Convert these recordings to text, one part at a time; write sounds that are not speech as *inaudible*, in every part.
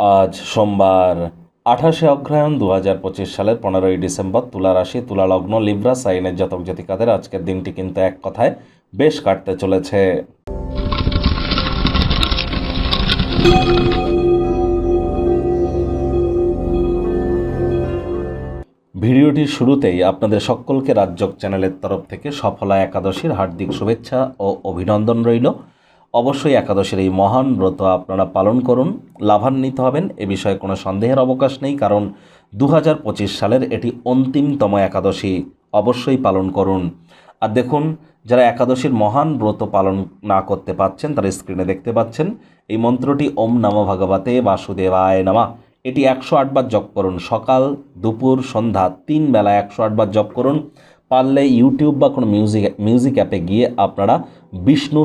আজ সোমবার, আঠাশে অগ্রহায়ণ দু হাজার পঁচিশ সালের পনেরোই ডিসেম্বর, তুলা রাশি, তুলা লগ্ন, লিব্রা, সাইনের জাতক জাতিকাদের আজকের দিনটি কিন্তু এক কথায় বেশ কাটতে চলেছে। ভিডিওটির শুরুতেই আপনাদের সকলকে রাজ্যক চ্যানেলের তরফ থেকে সফলা একাদশীর হার্দিক শুভেচ্ছা ও অভিনন্দন রইল। অবশ্যই একাদশের এই মহান ব্রত আপনারা পালন করুন, লাভান্বিত হবেন, এ বিষয়ে কোনো সন্দেহের অবকাশ নেই, কারণ দু হাজার পঁচিশ সালের এটি অন্তিমতম একাদশী, অবশ্যই পালন করুন। আর দেখুন, যারা একাদশীর মহান ব্রত পালন না করতে পাচ্ছেন তারা স্ক্রিনে দেখতে পাচ্ছেন, এই মন্ত্রটি ওম নম ভগবতে বাসুদেবায় নামা। এটি একশো আটবার জপ করুন, সকাল, দুপুর, সন্ধ্যা, তিন বেলা একশো আটবার জপ করুন। পারলে ইউটিউব বা কোনো মিউজিক মিউজিক অ্যাপে গিয়ে আপনারা বিষ্ণু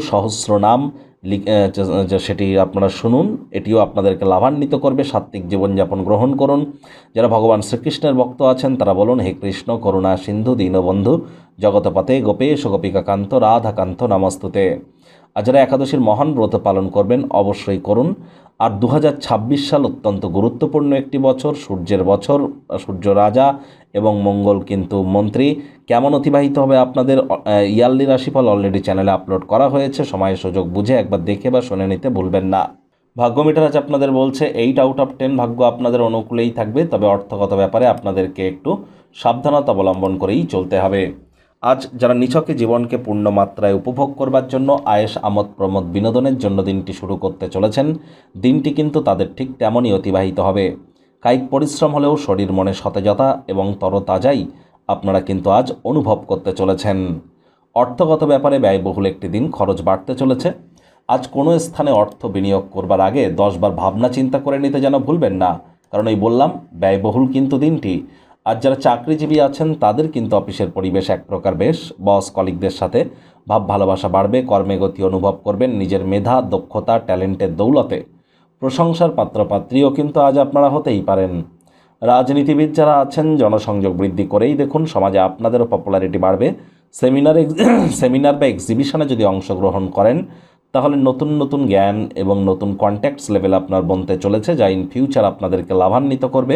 যে- যে সেটি আপনারা শুনুন। এটিও আপনাদেরকে লাভান্বিত করবে। সাত্ত্বিক জীবনযাপন গ্রহণ করুন। যারা ভগবান শ্রীকৃষ্ণের ভক্ত আছেন, তারা বলুন, হে কৃষ্ণ, করুণা, সিন্ধু, দীনবন্ধু জগতপাতে গোপেশ গোপিকাকান্ত রাধাকান্ত, নমস্তুতে। আর যারা একাদশীর মহান ব্রত পালন করবেন, অবশ্যই করুন। আর দু হাজার ছাব্বিশ সাল অত্যন্ত গুরুত্বপূর্ণ একটি বছর, সূর্যের বছর, সূর্য রাজা এবং মঙ্গল কিন্তু মন্ত্রী। কেমন অতিবাহিত হবে আপনাদের ইয়ারলি রাশিফল অলরেডি চ্যানেলে আপলোড করা হয়েছে সময় সুযোগ বুঝে একবার দেখে বা শুনে নিতে ভুলবেন না। ভাগ্য মিটার আজ আপনাদের বলছে এইট আউট অফ টেন ভাগ্য আপনাদের অনুকূলেই থাকবে, তবে অর্থগত ব্যাপারে আপনাদেরকে একটু সাবধানতা অবলম্বন করেই চলতে হবে। আজ যারা নিছকে জীবনকে পূর্ণ মাত্রায় উপভোগ করবার জন্য আয়েস আমোদ প্রমোদ বিনোদনের জন্য দিনটি শুরু করতে চলেছেন, দিনটি কিন্তু তাদের ঠিক তেমনই অতিবাহিত হবে। কায়িক পরিশ্রম হলেও শরীর মনে সতেজতা এবং তরতাজাই আপনারা কিন্তু আজ অনুভব করতে চলেছেন। অর্থগত ব্যাপারে ব্যয়বহুল একটি দিন খরচ বাড়তে চলেছে। আজ কোনো স্থানে অর্থ বিনিয়োগ করবার আগে দশবার ভাবনা চিন্তা করে নিতে যেন ভুলবেন না। কারণ এই বললাম, ব্যয়বহুল কিন্তু দিনটি। আর যারা চাকরিজীবী আছেন, তাদের কিন্তু অফিসের পরিবেশ এক প্রকার বেশ। বস কলিগদের সাথে ভাব ভালোবাসা বাড়বে, কর্মে গতি অনুভব করবেন, নিজের মেধা, দক্ষতা, ট্যালেন্টের দৌলতে। প্রশংসার পাত্রপাত্রীও কিন্তু আজ আপনারা হতেই পারেন। রাজনীতিবিদ যারা আছেন, জনসংযোগ বৃদ্ধি করেই দেখুন, সমাজে আপনাদেরও পপুলারিটি বাড়বে। সেমিনার *coughs* সেমিনার বা এক্সিবিশনে যদি অংশগ্রহণ করেন, তাহলে নতুন নতুন জ্ঞান এবং নতুন কন্ট্যাক্টস লেভেল আপনার বনতে চলেছে, যা ইন ফিউচার আপনাদেরকে লাভান্বিত করবে।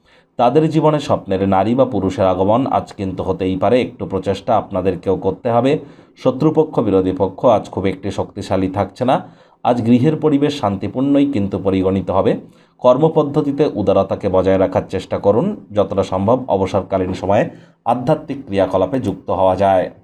তাদের জীবনে স্বপ্নের নারী বা পুরুষের আগমন আজ কিন্তু হতেই পারে। একটু প্রচেষ্টা আপনাদেরকেও করতে হবে। শত্রুপক্ষ, বিরোধী পক্ষ আজ খুব একটি শক্তিশালী থাকছে না। আজ গৃহের পরিবেশ শান্তিপূর্ণই কিন্তু পরিগণিত হবে। কর্মপদ্ধতিতে উদারতাকে বজায় রাখার চেষ্টা করুন। যতটা সম্ভব অবসরকালীন সময়ে আধ্যাত্মিক ক্রিয়াকলাপে যুক্ত হওয়া যায়।